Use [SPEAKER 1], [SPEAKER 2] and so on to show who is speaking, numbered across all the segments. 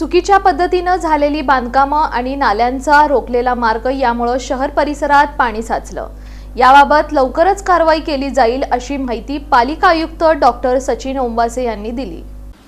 [SPEAKER 1] चुकीच्या पद्धतीनं झालेली बांधकामं आणि नाल्यांचा रोखलेला मार्ग यामुळं शहर परिसरात पाणी साचलं. याबाबत लवकरच कारवाई केली जाईल अशी माहिती पालिका आयुक्त डॉक्टर सचिन ओंबासे यांनी दिली.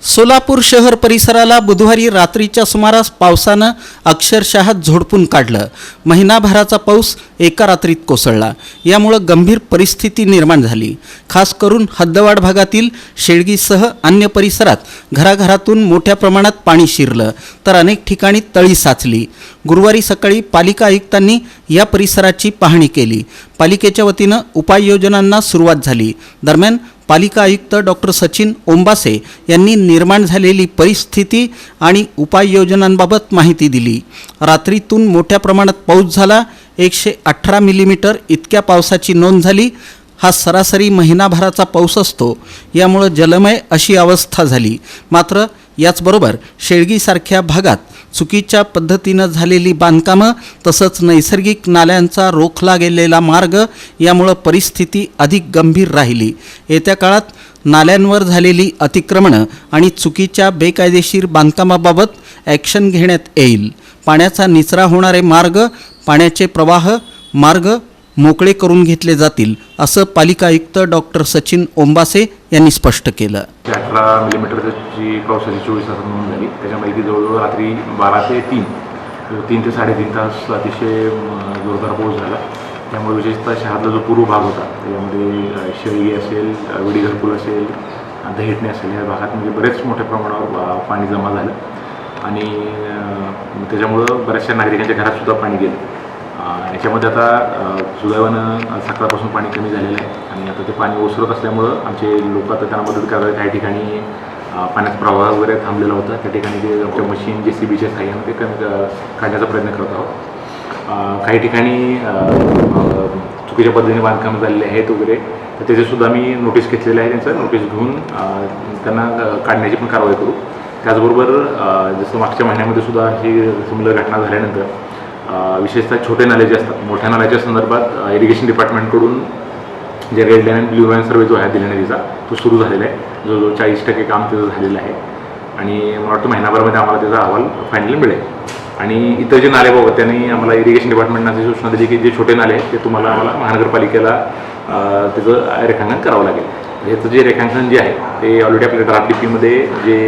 [SPEAKER 2] सोलापूर शहर परिसराला बुधवारी रात्रीच्या सुमारास पावसानं अक्षरशः झोडपून काढलं. महिनाभराचा पाऊस एका रात्रीत कोसळला. यामुळं गंभीर परिस्थिती निर्माण झाली. खास करून हद्दवाड भागातील शेळगीसह अन्य परिसरात घराघरातून मोठ्या प्रमाणात पाणी शिरलं तर अनेक ठिकाणी तळी साचली. गुरुवारी सकाळी पालिका आयुक्तांनी या परिसराची पाहणी केली. पालिकेच्या वतीनं उपाययोजनांना सुरुवात झाली. दरम्यान पालिका आयुक्त डॉक्टर सचिन ओंबासे यांनी निर्माण झालेली परिस्थिती आणि उपाययोजनांबाबत माहिती दिली. रात्रीतून मोठ्या प्रमाणात पाऊस झाला. एकशे अठरा मिलीमीटर इतक्या पावसाची नोंद झाली. हा सरासरी महिनाभराचा पाऊस असतो. यामुळं जलमय अशी अवस्था झाली. मात्र याचबरोबर शेळगीसारख्या भागात चुकीच्या पद्धतीनं झालेली बांधकामं तसंच नैसर्गिक नाल्यांचा रोखला गेलेला मार्ग यामुळं परिस्थिती अधिक गंभीर राहिली. येत्या काळात नाल्यांवर झालेली अतिक्रमणं आणि चुकीच्या बेकायदेशीर बांधकामाबाबत ॲक्शन घेण्यात येईल. पाण्याचा निचरा होणारे मार्ग पाण्याचे प्रवाह मार्ग मोकळे करून घेतले जातील असं पालिका आयुक्त डॉक्टर सचिन ओंबासे यांनी स्पष्ट केलं.
[SPEAKER 3] अठरा मिलीमीटरची पावसाची चोवीस तास नोंद झाली. त्याच्यामध्ये जवळजवळ रात्री बारा ते तीन तीन ते साडेतीन तास अतिशय जोरदार पाऊस झाला. त्यामुळे विशेषतः शहरातला जो पूर्व भाग होता त्याच्यामध्ये शेळी असेल विडीघरपूर असेल दहेटणे असेल या भागात म्हणजे बरेच मोठ्या प्रमाणावर पाणी जमा झालं. आणि त्याच्यामुळं बऱ्याचशा नागरिकांच्या घरात सुद्धा पाणी गेलं. याच्यामध्ये आता सुदैवानं सकाळपासून पाणी कमी झालेलं आहे. आणि आता ते पाणी ओसरत असल्यामुळं आमचे लोक आता त्यांना मदत करायला काही ठिकाणी पाण्याचा प्रवाह वगैरे थांबलेला होता. त्या ठिकाणी जे आमच्या मशीन जे सी बीच्या साह्यानं ते कमी काढण्याचा प्रयत्न करत आहोत. काही ठिकाणी चुकीच्या पद्धतीने बांधकाम झालेले आहेत वगैरे तर त्याचेसुद्धा आम्ही नोटीस घेतलेले आहे. त्यांचं नोटीस घेऊन त्यांना काढण्याची पण कारवाई करू. त्याचबरोबर जसं मागच्या महिन्यामध्ये सुद्धा ही सिमिलर घटना झाल्यानंतर विशेषतः छोटे नाले जे असतात. मोठ्या नाल्याच्या संदर्भात इरिगेशन डिपार्टमेंटकडून जे red line and blue line survey जो आहे दिल्या नदीचा तो सुरू झालेला आहे. जो जो चाळीस टक्के काम त्याचं झालेलं आहे. आणि मला वाटतं महिनाभरामध्ये आम्हाला त्याचा अहवाल फायनली मिळेल. आणि इतर जे नाले बाबत त्यांनी आम्हाला इरिगेशन डिपार्टमेंटनं अशी सूचना दिली की जे छोटे नाले आहेत ते तुम्हाला आम्हाला महानगरपालिकेला त्याचं रेखांकन करावं लागेल. याचं जे रेखांकन जे आहे ते ऑलरेडी आपल्या ड्राफ्ट डीपीमध्ये जे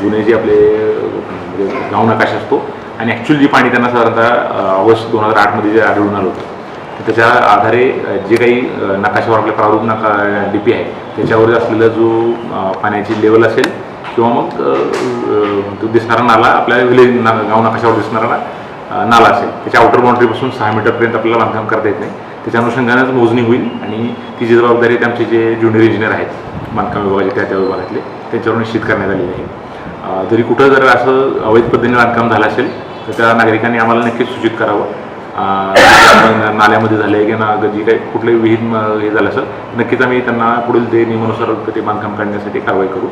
[SPEAKER 3] जुने जे आपले म्हणजे गाव नकाश असतो आणि ॲक्च्युली जे पाणी त्यांना साधारणतः ऑगस्ट दोन हजार आठमध्ये जे आढळून आलं होतं तर त्याच्या आधारे जे काही नकाशावर आपल्या प्रारूप नका डी पी आहे त्याच्यावर असलेला जो पाण्याची लेवल असेल किंवा मग तो दिसणारा नाला आपल्या विलेज ना गाव नकाशावर दिसणारा ना- नाला असेल त्याच्या आउटर बाउंड्रीपासून सहा मीटरपर्यंत आपल्याला बांधकाम करता येत नाही. त्याच्या अनुषंगानेच मोजणी होईल आणि ती जी जबाबदारी आहे आमचे जे ज्युनियर इंजिनियर आहेत बांधकाम विभागाचे त्या त्या विभागातले त्यांच्यावर निश्चित करण्यात आलेली आहे. जरी कुठं जर असं अवैध पद्धतीने बांधकाम झालं असेल तर त्या नागरिकांनी आम्हाला नक्कीच सूचित करावं. नाल्यामध्ये झाले की ना जी काही कुठलंही विहीन हे झालं असेल नक्कीच आम्ही त्यांना पुढील ते नियमानुसार ते बांधकाम काढण्यासाठी कारवाई करू.